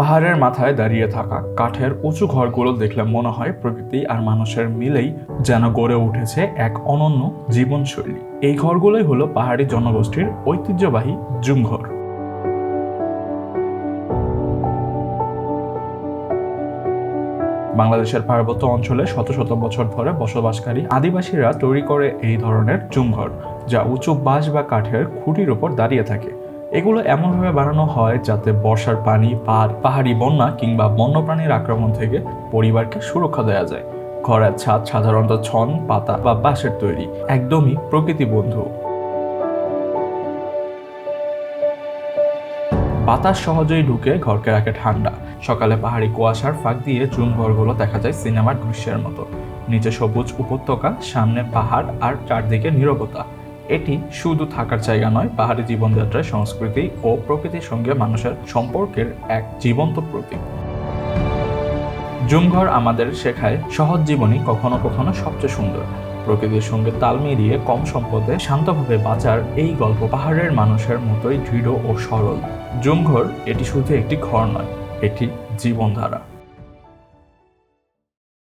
পাহাড়ের মাথায় দাঁড়িয়ে থাকা কাঠের উঁচু ঘরগুলো দেখলে মনে হয় প্রকৃতি আর মানুষের মিলেই যেন গড়ে উঠেছে এক অনন্য জীবনশৈলী। এই ঘরগুলোই হলো পাহাড়ি জনগোষ্ঠীর ঐতিহ্যবাহী জুমঘর। বাংলাদেশের পার্বত্য অঞ্চলে শত শত বছর ধরে বসবাসকারী আদিবাসীরা তৈরি করে এই ধরনের জুমঘর, যা উঁচু বাঁশ বা কাঠের খুঁটির ওপর দাঁড়িয়ে থাকে। এগুলো এমনভাবে বানানো হয় যাতে বর্ষার পানি, পাহাড়, পাহাড়ি বন্যা কিংবা বন্যপ্রাণীর আক্রমণ থেকে পরিবারকে সুরক্ষা দেওয়া যায়। ঘরের ছাদ সাধারণত ছন, পাতা বা বাঁশের তৈরি, একদমই প্রকৃতি বন্ধু। বাতাস সহজেই ঢুকে ঘরকে রাখে ঠান্ডা। সকালে পাহাড়ি কুয়াশার ফাঁক দিয়ে জুম ঘরগুলো দেখা যায় সিনেমার দৃশ্যের মতো। নিচে সবুজ উপত্যকা, সামনে পাহাড় আর চারদিকে নীরবতা। এটি শুধু থাকার জায়গা নয়, পাহাড়ি জীবনযাত্রায় সংস্কৃতি ও প্রকৃতির সঙ্গে মানুষের সম্পর্কের এক জীবন্ত প্রতীক। জুমঘর আমাদের শেখায় সহজ জীবনই কখনো কখনো সবচেয়ে সুন্দর। প্রকৃতির সঙ্গে তাল মিলিয়ে কম সম্পদে শান্তভাবে বাঁচার এই গল্প পাহাড়ের মানুষের মতোই দৃঢ় ও সরল। জুমঘর এটি শুধু একটি ঘর নয়, এটি জীবনধারা।